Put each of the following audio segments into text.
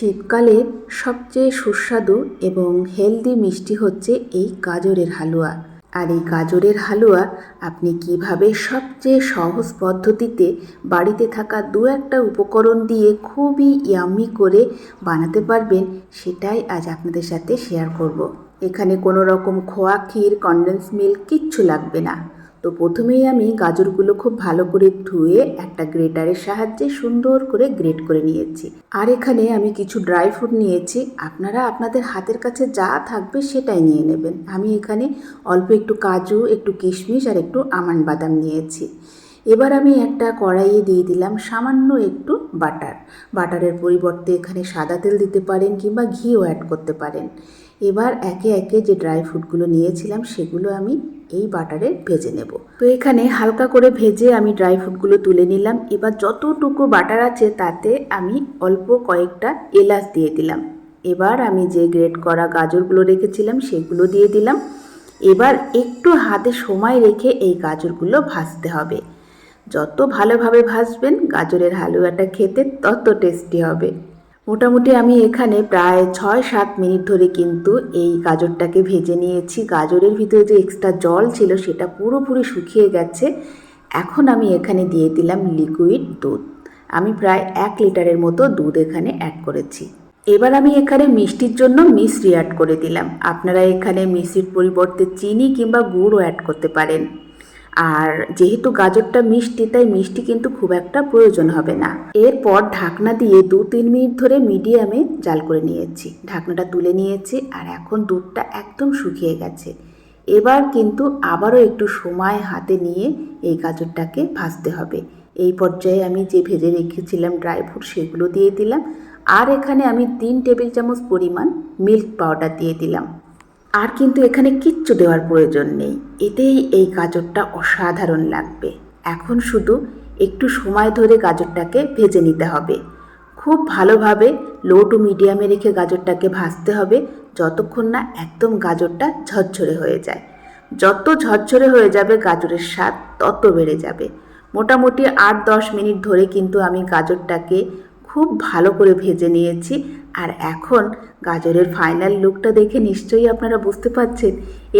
শীতকালের সবচেয়ে সুস্বাদু এবং হেলদি মিষ্টি হচ্ছে এই গাজরের হালুয়া আর এই গাজরের হালুয়া আপনি কীভাবে সবচেয়ে সহজ পদ্ধতিতে বাড়িতে থাকা দু একটা উপকরণ দিয়ে খুবই ইয়াম্মি করে বানাতে পারবেন, সেটাই আজ আপনাদের সাথে শেয়ার করব। এখানে কোনো রকম খোয়া ক্ষীর কনডেন্স মিল্ক কিচ্ছু লাগবে না তো প্রথমেই আমি গাজরগুলো খুব ভালো করে ধুয়ে একটা গ্রেটারের সাহায্যে সুন্দর করে গ্রেট করে নিয়েছি। আর এখানে আমি কিছু ড্রাই ফ্রুট নিয়েছি। আপনারা আপনাদের হাতের কাছে যা থাকবে সেটাই নিয়ে নেবেন। আমি এখানে অল্প একটু কাজু, একটু কিশমিশ আর একটু আমন্ড বাদাম নিয়েছি। এবার আমি একটা কড়াইয়ে দিয়ে দিলাম সামান্য একটু বাটার। বাটারের পরিবর্তে এখানে সাদা তেল দিতে পারেন কিংবা ঘিও অ্যাড করতে পারেন। এবার একে একে যে ড্রাই ফ্রুটগুলো নিয়েছিলাম সেগুলো আমি এই বাটারে ভেজে নেব। তো এখানে হালকা করে ভেজে আমি ড্রাই ফ্রুটগুলো তুলে নিলাম। এবার যতটুকু বাটার আছে তাতে আমি অল্প কয়েকটা এলাচ দিয়ে দিলাম। এবার আমি যে গ্রেট করা গাজরগুলো রেখেছিলাম সেগুলো দিয়ে দিলাম। এবার একটু হাতে সময় রেখে এই গাজরগুলো ভাজতে হবে। যত ভালোভাবে ভাজবেন, গাজরের হালুয়াটা খেতে তত টেস্টি হবে। মোটামুটি আমি এখানে প্রায় ছয় সাত মিনিট ধরে কিন্তু এই গাজরটাকে ভেজে নিয়েছি। গাজরের ভিতরে যে এক্সট্রা জল ছিল সেটা পুরোপুরি শুকিয়ে গেছে। এখন আমি এখানে দিয়ে দিলাম লিকুইড দুধ। আমি প্রায় এক লিটারের মতো দুধ এখানে অ্যাড করেছি। এবার আমি এখানে মিষ্টির জন্য মিশ্রি অ্যাড করে দিলাম। আপনারা এখানে মিষ্টির পরিবর্তে চিনি কিংবা গুড়ও অ্যাড করতে পারেন। আর যেহেতু গাজরটা মিষ্টি, তাই মিষ্টি কিন্তু খুব একটা প্রয়োজন হবে না। এরপর ঢাকনা দিয়ে দু তিন মিনিট ধরে মিডিয়ামে জাল করে নিয়েছি। ঢাকনাটা তুলে নিয়েছি আর এখন দুধটা একদম শুকিয়ে গেছে। এবার কিন্তু আবারও একটু সময় হাতে নিয়ে এই গাজরটাকে ভাজতে হবে। এই পর্যায়ে আমি যে ভেজে রেখেছিলাম ড্রাই ফ্রুট, সেগুলো দিয়ে দিলাম। আর এখানে আমি তিন টেবিল চামচ পরিমাণ মিল্ক পাউডার দিয়ে দিলাম। আর কিন্তু এখানে কিচ্ছু দেওয়ার প্রয়োজন নেই। এতেই এই গাজরটা অসাধারণ লাগবে। এখন শুধু একটু সময় ধরে গাজরটাকে ভেজে নিতে হবে। খুব ভালোভাবে লো টু মিডিয়ামে রেখে গাজরটাকে ভাজতে হবে যতক্ষণ না একদম গাজরটা ঝরঝরে হয়ে যায়। যত ঝরঝরে হয়ে যাবে গাজরের স্বাদ, তত বেড়ে যাবে। মোটামুটি আট দশ মিনিট ধরে কিন্তু আমি গাজরটাকে খুব ভালো করে ভেজে নিয়েছি। আর এখন গাজরের ফাইনাল লুকটা দেখে নিশ্চয়ই আপনারা বুঝতে পারছেন,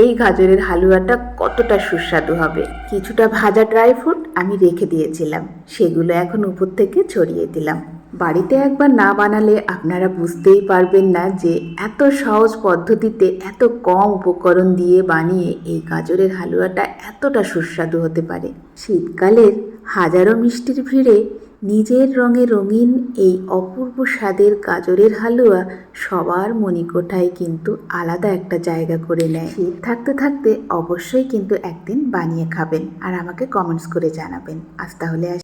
এই গাজরের হালুয়াটা কতটা সুস্বাদু হবে। কিছুটা ভাজা ড্রাই ফ্রুট আমি রেখে দিয়েছিলাম, সেগুলো এখন উপর থেকে ছড়িয়ে দিলাম। বাড়িতে একবার না বানালে আপনারা বুঝতেই পারবেন না যে এত সহজ পদ্ধতিতে এত কম উপকরণ দিয়ে বানিয়ে এই গাজরের হালুয়াটা এতটা সুস্বাদু হতে পারে। শীতকালের হাজারো মিষ্টির ভিড়ে নিজের রঙে রঙিন এই অপূর্ব স্বাদের গাজরের হালুয়া সবার মণিকোঠায় কিন্তু আলাদা একটা জায়গা করে নেয়। শীত থাকতে থাকতে অবশ্যই কিন্তু একদিন বানিয়ে খাবেন। আর আমাকে কমেন্টস করে জানাবেন। আজ তাহলে আসি।